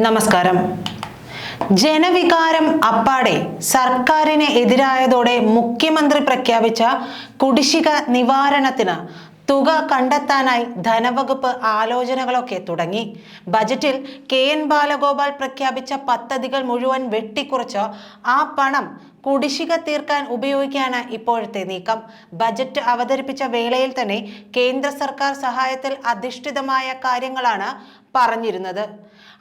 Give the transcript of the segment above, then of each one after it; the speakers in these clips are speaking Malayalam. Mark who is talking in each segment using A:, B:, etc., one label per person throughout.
A: നമസ്കാരം. ജനവികാരം അപ്പാടെ സർക്കാരിന് എതിരായതോടെ മുഖ്യമന്ത്രി പ്രഖ്യാപിച്ച കുടിശ്ശിക നിവാരണത്തിന് തുക കണ്ടെത്താനായി ധനവകുപ്പ് ആലോചനകളൊക്കെ തുടങ്ങി. ബജറ്റിൽ കെ എൻ ബാലഗോപാൽ പ്രഖ്യാപിച്ച പദ്ധതികൾ മുഴുവൻ വെട്ടിക്കുറച്ച് ആ പണം കുടിശ്ശിക തീർക്കാൻ ഉപയോഗിക്കാണ് ഇപ്പോഴത്തെ നീക്കം. ബജറ്റ് അവതരിപ്പിച്ച വേളയിൽ തന്നെ കേന്ദ്ര സർക്കാർ സഹായത്തിൽ അധിഷ്ഠിതമായ കാര്യങ്ങളാണ് പറഞ്ഞിരുന്നത്.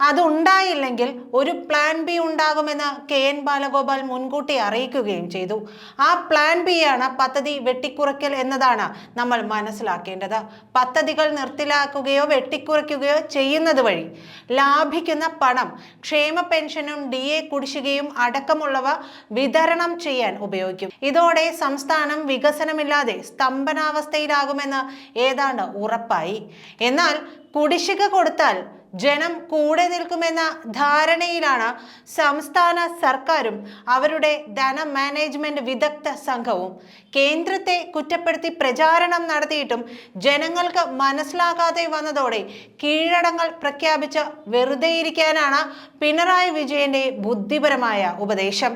A: അതുണ്ടായില്ലെങ്കിൽ ഒരു പ്ലാൻ ബി ഉണ്ടാകുമെന്ന് കെ എൻ ബാലഗോപാൽ മുൻകൂട്ടി അറിയിക്കുകയും ചെയ്തു. ആ പ്ലാൻ ബി ആണ് പദ്ധതി വെട്ടിക്കുറയ്ക്കൽ എന്നതാണ് നമ്മൾ മനസ്സിലാക്കേണ്ടത്. പദ്ധതികൾ നിർത്തിലാക്കുകയോ വെട്ടിക്കുറയ്ക്കുകയോ ചെയ്യുന്നത് വഴി ലാഭിക്കുന്ന പണം ക്ഷേമ പെൻഷനും ഡി എ കുടിശ്ശികയും അടക്കമുള്ളവ വിതരണം ചെയ്യാൻ ഉപയോഗിക്കും. ഇതോടെ സംസ്ഥാനം വികസനമില്ലാതെ സ്തംഭനാവസ്ഥയിലാകുമെന്ന് ഏതാണ്ട് ഉറപ്പായി. എന്നാൽ കുടിശ്ശിക കൊടുത്താൽ ജനം കൂടെ നിൽക്കുമെന്ന ധാരണയിലാണ് സംസ്ഥാന സർക്കാരും അവരുടെ ധന മാനേജ്മെന്റ് വിദഗ്ധ സംഘവും. കേന്ദ്രത്തെ കുറ്റപ്പെടുത്തി പ്രചാരണം നടത്തിയിട്ടും ജനങ്ങൾക്ക് മനസ്സിലാകാതെ വന്നതോടെ കീഴടങ്ങൾ പ്രഖ്യാപിച്ച് വെറുതെയിരിക്കാനാണ് പിണറായി വിജയന്റെ ബുദ്ധിപരമായ ഉപദേശം.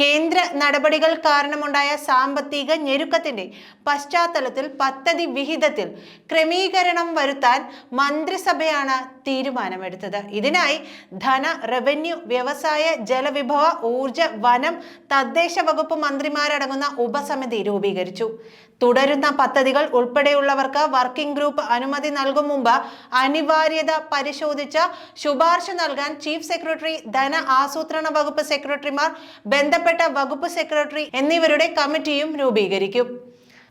A: കേന്ദ്ര നടപടികൾ കാരണമുണ്ടായ സാമ്പത്തിക ഞെരുക്കത്തിന്റെ പശ്ചാത്തലത്തിൽ പദ്ധതി വിഹിതത്തിൽ ക്രമീകരണം വരുത്താൻ മന്ത്രിസഭയാണ് തീരുമാനമെടുത്തത്. ഇതിനായി ധന റവന്യൂ വ്യവസായ ജലവിഭവ ഊർജ വനം തദ്ദേശ വകുപ്പ് മന്ത്രിമാരടങ്ങുന്ന ഉപസമിതി രൂപീകരിച്ചു. തുടരുന്ന പദ്ധതികൾ ഉൾപ്പെടെയുള്ളവർക്ക് വർക്കിംഗ് ഗ്രൂപ്പ് അനുമതി നൽകും മുമ്പ് അനിവാര്യത പരിശോധിച്ച ശുപാർശ നൽകാൻ ചീഫ് സെക്രട്ടറി ധന ആസൂത്രണ വകുപ്പ് സെക്രട്ടറിമാർ ബന്ധപ്പെട്ട വകുപ്പ് സെക്രട്ടറി എന്നിവരുടെ കമ്മിറ്റിയും രൂപീകരിക്കും.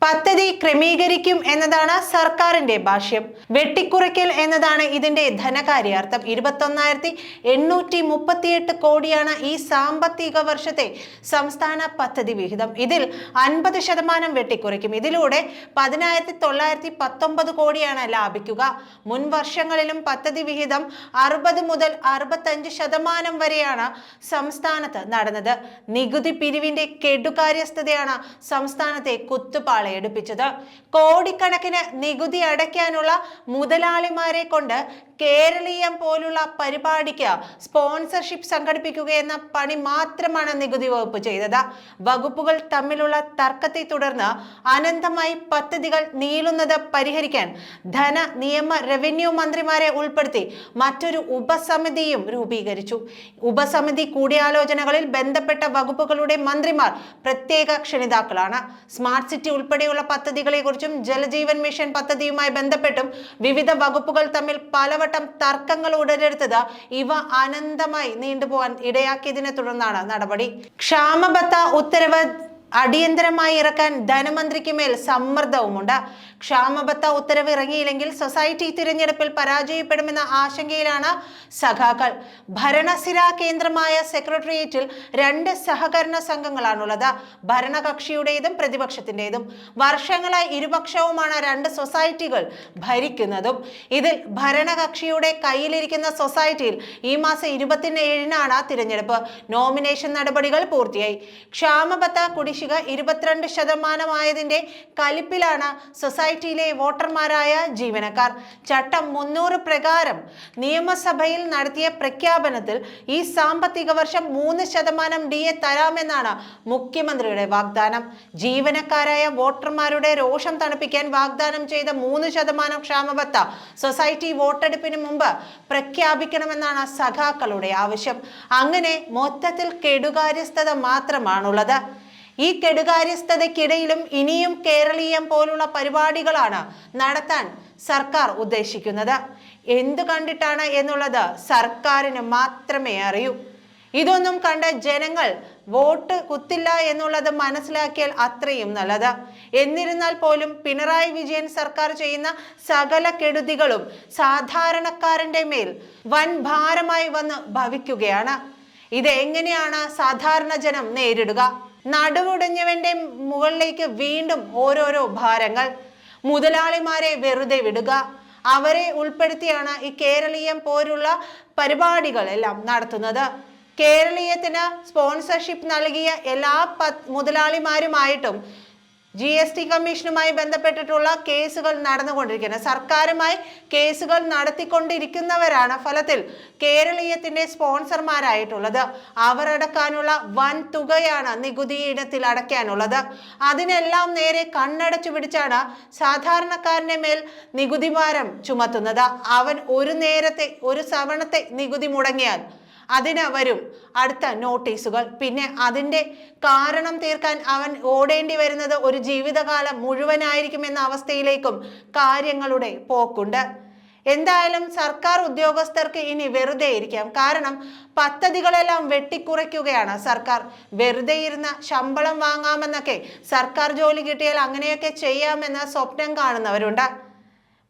A: പദ്ധതി ക്രമീകരിക്കും എന്നതാണ് സർക്കാരിന്റെ ഭാഷ്യം. വെട്ടിക്കുറയ്ക്കൽ എന്നതാണ് ഇതിന്റെ ധനകാര്യാർത്ഥം. ഇരുപത്തൊന്നായിരത്തി എണ്ണൂറ്റി മുപ്പത്തിയെട്ട് കോടിയാണ് ഈ സാമ്പത്തിക വർഷത്തെ സംസ്ഥാന പദ്ധതി വിഹിതം. ഇതിൽ അൻപത് ശതമാനം വെട്ടിക്കുറയ്ക്കും. ഇതിലൂടെ പതിനായിരത്തി തൊള്ളായിരത്തി പത്തൊമ്പത് കോടിയാണ് ലാഭിക്കുക. മുൻ വർഷങ്ങളിലും പദ്ധതി വിഹിതം അറുപത് മുതൽ അറുപത്തഞ്ച് ശതമാനം വരെയാണ് സംസ്ഥാനത്ത് നടന്നത്. നികുതി പിരിവിന്റെ കെടുകാര്യസ്ഥതയാണ് സംസ്ഥാനത്തെ കുത്തുപാള എടുപ്പിച്ചത് കോടിക്കണക്കിന് നികുതി അടയ്ക്കാനുള്ള മുതലാളിമാരെ കൊണ്ട് കേരളീയം പോലുള്ള പരിപാടിക്ക് സ്പോൺസർഷിപ്പ് സംഘടിപ്പിക്കുക എന്ന പണി മാത്രമാണ് നികുതി വകുപ്പ് ചെയ്തത്. വകുപ്പുകൾ തമ്മിലുള്ള തർക്കത്തെ തുടർന്ന് അനന്തമായി പദ്ധതികൾ നീളുന്നത് പരിഹരിക്കാൻ ധന നിയമ റവന്യൂ മന്ത്രിമാരെ ഉൾപ്പെടുത്തി മറ്റൊരു ഉപസമിതിയും രൂപീകരിച്ചു. ഉപസമിതി കൂടിയാലോചനകളിൽ ബന്ധപ്പെട്ട വകുപ്പുകളുടെ മന്ത്രിമാർ പ്രത്യേക ക്ഷണിതാക്കളാണ്. സ്മാർട്ട് സിറ്റി ഉൾപ്പെടെയുള്ള പദ്ധതികളെക്കുറിച്ചും ജലജീവൻ മിഷൻ പദ്ധതിയുമായി ബന്ധപ്പെട്ടും വിവിധ വകുപ്പുകൾ തമ്മിൽ പലവട്ടം തർക്കങ്ങൾ ഉടലെടുത്തത് ഇവ അനന്തമായി നീണ്ടുപോകാൻ ഇടയാക്കിയതിനെ തുടർന്നാണ് നടപടി. ക്ഷാമബത്ത ഉത്തരവ് അടിയന്തരമായി ഇറക്കാൻ ധനമന്ത്രിക്ക് മേൽ സമ്മർദ്ദവുമുണ്ട്. ക്ഷാമബത്ത ഉത്തരവ് ഇറങ്ങിയില്ലെങ്കിൽ സൊസൈറ്റി തിരഞ്ഞെടുപ്പിൽ പരാജയപ്പെടുമെന്ന ആശങ്കയിലാണ് സഖാക്കൾ. ഭരണസിരാ കേന്ദ്രമായ സെക്രട്ടേറിയറ്റിൽ രണ്ട് സഹകരണ സംഘങ്ങളാണുള്ളത്. ഭരണകക്ഷിയുടേതും പ്രതിപക്ഷത്തിന്റെതും. വർഷങ്ങളായി ഇരുപക്ഷവുമാണ് രണ്ട് സൊസൈറ്റികൾ ഭരിക്കുന്നതും. ഇതിൽ ഭരണകക്ഷിയുടെ കയ്യിലിരിക്കുന്ന സൊസൈറ്റിയിൽ ഈ മാസം ഇരുപത്തിയേഴിനാണ് തിരഞ്ഞെടുപ്പ്. നോമിനേഷൻ നടപടികൾ പൂർത്തിയായി. ക്ഷാമബത്ത കുടിശ്ശിക ഇരുപത്തിരണ്ട് ശതമാനമായതിന്റെ കലിപ്പിലാണ് സൊസൈറ്റിയിലെ വോട്ടർമാരായ ജീവനക്കാർ. ചട്ടം മുന്നൂറ് പ്രകാരം നിയമസഭയിൽ നടത്തിയ പ്രഖ്യാപനത്തിൽ ഈ സാമ്പത്തിക വർഷം മൂന്ന് ശതമാനം ഡി എ തരാമെന്നാണ് മുഖ്യമന്ത്രിയുടെ വാഗ്ദാനം. ജീവനക്കാരായ വോട്ടർമാരുടെ രോഷം തണുപ്പിക്കാൻ വാഗ്ദാനം ചെയ്ത മൂന്ന് ശതമാനം ക്ഷാമബത്ത സൊസൈറ്റി വോട്ടെടുപ്പിന് മുമ്പ് പ്രഖ്യാപിക്കണമെന്നാണ് സഖാക്കളുടെ ആവശ്യം. അങ്ങനെ മൊത്തത്തിൽ കെടുകാര്യസ്ഥത മാത്രമാണുള്ളത്. ഈ കെടുകാര്യസ്ഥതയ്ക്കിടയിലും ഇനിയും കേരളീയം പോലുള്ള പരിപാടികളാണ് നടത്താൻ സർക്കാർ ഉദ്ദേശിക്കുന്നത്. എന്തു കണ്ടിട്ടാണ് എന്നുള്ളത് സർക്കാരിന് മാത്രമേ അറിയൂ. ഇതൊന്നും കണ്ട ജനങ്ങൾ വോട്ട് കുത്തില്ല എന്നുള്ളത് മനസ്സിലാക്കിയാൽ അത്രയും നല്ലത്. എന്നിരുന്നാൽ പോലും പിണറായി വിജയൻ സർക്കാർ ചെയ്യുന്ന സകല കെടുതികളും സാധാരണക്കാരന്റെ മേൽ വൻ ഭാരമായി വന്ന് ഭവിക്കുകയാണ്. ഇത് എങ്ങനെയാണ് സാധാരണ ജനം നേരിടുക? നടുവുടഞ്ഞവന്റെ മുകളിലേക്ക് വീണ്ടും ഓരോരോ ഭാരങ്ങൾ. മുതലാളിമാരെ വെറുതെ വിടുക. അവരെ ഉൾപ്പെടുത്തിയാണ് ഈ കേരളീയം പോലുള്ള പരിപാടികളെല്ലാം നടത്തുന്നത്. കേരളീയത്തിന് സ്പോൺസർഷിപ്പ് നൽകിയ എല്ലാ പ മുതലാളിമാരുമായിട്ടും ജി എസ് ടി കമ്മീഷനുമായി ബന്ധപ്പെട്ടിട്ടുള്ള കേസുകൾ നടന്നുകൊണ്ടിരിക്കുന്നത് സർക്കാരുമായി കേസുകൾ നടത്തിക്കൊണ്ടിരിക്കുന്നവരാണ് ഫലത്തിൽ കേരളീയത്തിന്റെ സ്പോൺസർമാരായിട്ടുള്ളത്. അവർ അടക്കാനുള്ള വൻ തുകയാണ് നികുതി ഇനത്തിൽ അടയ്ക്കാനുള്ളത്. അതിനെല്ലാം നേരെ കണ്ണടച്ചു പിടിച്ചാണ് സാധാരണക്കാരന്റെ മേൽ നികുതി ഭാരം ചുമത്തുന്നത്. അവൻ ഒരു നേരത്തെ ഒരു സവണത്തെ നികുതി മുടങ്ങിയാൽ അതിന് വരും. അടുത്ത നോട്ടീസുകൾ പിന്നെ അതിന്റെ കാരണം തീർക്കാൻ അവൻ ഓടേണ്ടി വരുന്നത് ഒരു ജീവിതകാലം മുഴുവനായിരിക്കും എന്ന അവസ്ഥയിലേക്കും കാര്യങ്ങളുടെ പോക്കുണ്ട്. എന്തായാലും സർക്കാർ ഉദ്യോഗസ്ഥർക്ക് ഇനി വെറുതെ ഇരിക്കാം. കാരണം പദ്ധതികളെല്ലാം വെട്ടിക്കുറയ്ക്കുകയാണ് സർക്കാർ. വെറുതെ ഇരുന്ന ശമ്പളം വാങ്ങാമെന്നൊക്കെ സർക്കാർ ജോലി കിട്ടിയാൽ അങ്ങനെയൊക്കെ ചെയ്യാമെന്ന സ്വപ്നം കാണുന്നവരുണ്ട്.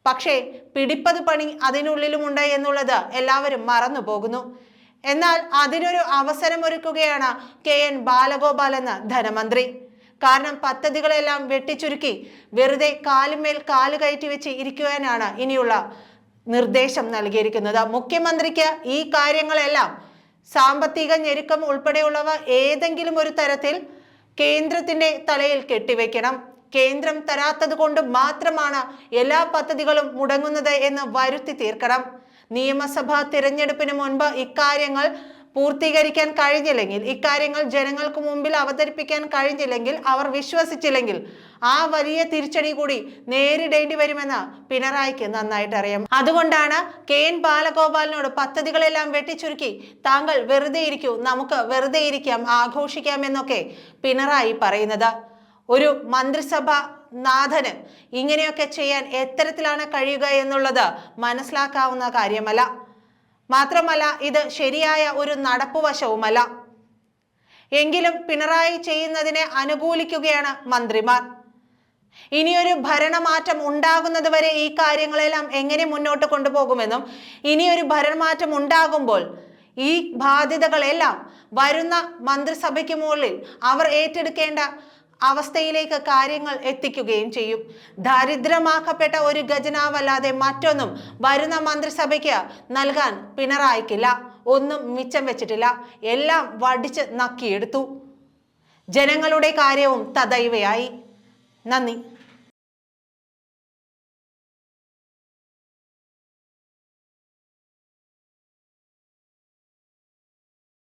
A: പക്ഷേ പിടിപ്പത് പണി അതിനുള്ളിലുമുണ്ട് എന്നുള്ളത് എല്ലാവരും മറന്നു പോകുന്നു എന്നാൽ അതിനൊരു അവസരമൊരുക്കുകയാണ് കെ എൻ ബാലഗോപാൽ എന്ന ധനമന്ത്രി. കാരണം പദ്ധതികളെല്ലാം വെട്ടിച്ചുരുക്കി വെറുതെ കാലുമേൽ കാൽ കയറ്റി വെച്ച് ഇരിക്കുവാനാണ് ഇനിയുള്ള നിർദ്ദേശം നൽകിയിരിക്കുന്നത്. മുഖ്യമന്ത്രിക്ക് ഈ കാര്യങ്ങളെല്ലാം സാമ്പത്തിക ഞെരുക്കം ഉൾപ്പെടെയുള്ളവ ഏതെങ്കിലും ഒരു തരത്തിൽ കേന്ദ്രത്തിന്റെ തലയിൽ കെട്ടിവെക്കണം. കേന്ദ്രം തരാത്തത് കൊണ്ട് മാത്രമാണ് എല്ലാ പദ്ധതികളും മുടങ്ങുന്നത് എന്ന് വരുത്തി തീർക്കണം. നിയമസഭാ തിരഞ്ഞെടുപ്പിന് മുൻപ് ഇക്കാര്യങ്ങൾ പൂർത്തീകരിക്കാൻ കഴിഞ്ഞില്ലെങ്കിൽ ഇക്കാര്യങ്ങൾ ജനങ്ങൾക്ക് മുമ്പിൽ അവതരിപ്പിക്കാൻ കഴിഞ്ഞില്ലെങ്കിൽ അവർ വിശ്വസിച്ചില്ലെങ്കിൽ ആ വലിയ തിരിച്ചടി കൂടി നേരിടേണ്ടി വരുമെന്ന് പിണറായിക്ക് നന്നായിട്ട് അറിയാം. അതുകൊണ്ടാണ് കെ എൻ ബാലഗോപാലിനോട് പദ്ധതികളെല്ലാം വെട്ടിച്ചുരുക്കി താങ്കൾ വെറുതെ ഇരിക്കൂ നമുക്ക് വെറുതെ ഇരിക്കാം ആഘോഷിക്കാം എന്നൊക്കെ പിണറായി പറയുന്നത്. ഒരു മന്ത്രിസഭ നാഥന്. ഇങ്ങനെയൊക്കെ ചെയ്യാൻ എത്തരത്തിലാണ് കഴിയുക എന്നുള്ളത് മനസ്സിലാക്കാവുന്ന കാര്യമല്ല. മാത്രമല്ല ഇത് ശരിയായ ഒരു നടപ്പുവശവുമല്ല എങ്കിലും പിണറായി ചെയ്യുന്നതിനെ അനുകൂലിക്കുകയാണ് മന്ത്രിമാർ. ഇനിയൊരു ഭരണമാറ്റം ഉണ്ടാകുന്നത് വരെ ഈ കാര്യങ്ങളെല്ലാം എങ്ങനെ മുന്നോട്ട് കൊണ്ടുപോകുമെന്നും ഇനിയൊരു ഭരണമാറ്റം ഉണ്ടാകുമ്പോൾ ഈ ബാധ്യതകളെല്ലാം വരുന്ന മന്ത്രിസഭയ്ക്ക് മുകളിൽ അവർ ഏറ്റെടുക്കേണ്ട അവസ്ഥയിലേക്ക് കാര്യങ്ങൾ എത്തിക്കുകയും ചെയ്യും. ദാരിദ്ര്യമാക്കപ്പെട്ട ഒരു ഖജനാവല്ലാതെ മറ്റൊന്നും വരുന്ന മന്ത്രിസഭയ്ക്ക് നൽകാൻ പിണറായിക്കില്ല. ഒന്നും മിച്ചം വെച്ചിട്ടില്ല. എല്ലാം വടിച്ച് നക്കിയെടുത്തു. ജനങ്ങളുടെ കാര്യവും തദൈവയായി നന്ദി.